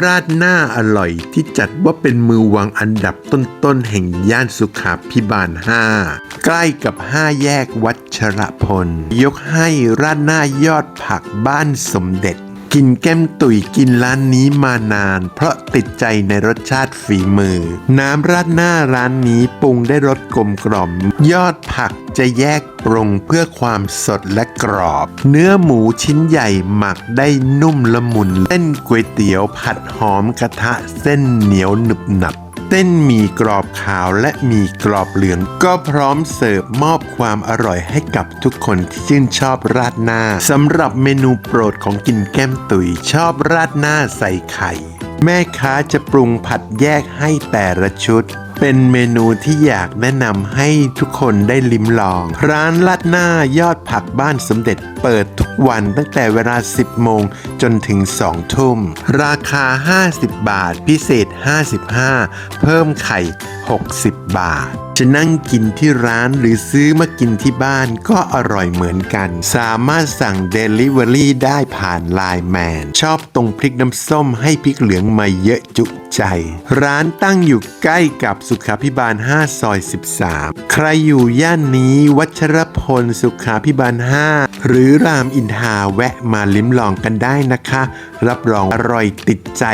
ราดหน้าอร่อยที่จัดว่าเป็นมือวางอันดับต้นๆ แห่งย่านสุขาพิบาล 5 ใกล้กับ 5 แยกวัชรพล ยกให้ราดหน้ายอดผักบ้านสมเด็จ กินแก้มตุ๋ยกินร้านนี้มานาน เพราะติดใจในรสชาติฝีมือ น้ำราดหน้าร้านนี้ปรุงได้รสกลมกล่อม ยอดผักจะแยกปรุงเพื่อความสดและกรอบ เนื้อหมูชิ้นใหญ่หมักได้นุ่มละมุนเส้นก๋วยเตี๋ยวผัดหอมกระทะเส้นเหนียวหนึบหนับ เส้นหมี่กรอบขาวและหมี่กรอบเหลือง ก็พร้อมเสิร์ฟมอบความอร่อยให้กับทุกคนที่ชื่นชอบราดหน้าสำหรับเมนูโปรดของกินแก้มตุยชอบราดหน้าใส่ไข่ แม่ค้าจะปรุงผัดแยกให้แต่ละชุด เป็นเมนูที่อยากแนะนำให้ทุกคนได้ลิ้มลอง ร้านลาดหน้ายอดผักบ้านสมเด็จเปิดทุกวันตั้งแต่เวลา 10 โมงจนถึง 2 ทุ่ม ราคา 50 บาท พิเศษ 55 เพิ่มไข่ 60 บาท จะนั่งกินที่ร้านหรือซื้อมากินที่บ้านก็อร่อยเหมือนกัน สามารถสั่ง Delivery ได้ผ่านไลน์แมนชอบตรงพริกน้ำส้มให้พริกเหลืองมาเยอะจุใจ ร้านตั้งอยู่ใกล้กับสุขาพิบาล 5 ซอย 13 ใครอยู่ย่านนี้วัชรพลสุขาพิบาล 5 หรือรามอินทราแวะมาลิ้มลองกันได้นะคะ รับรองอร่อยติดใจ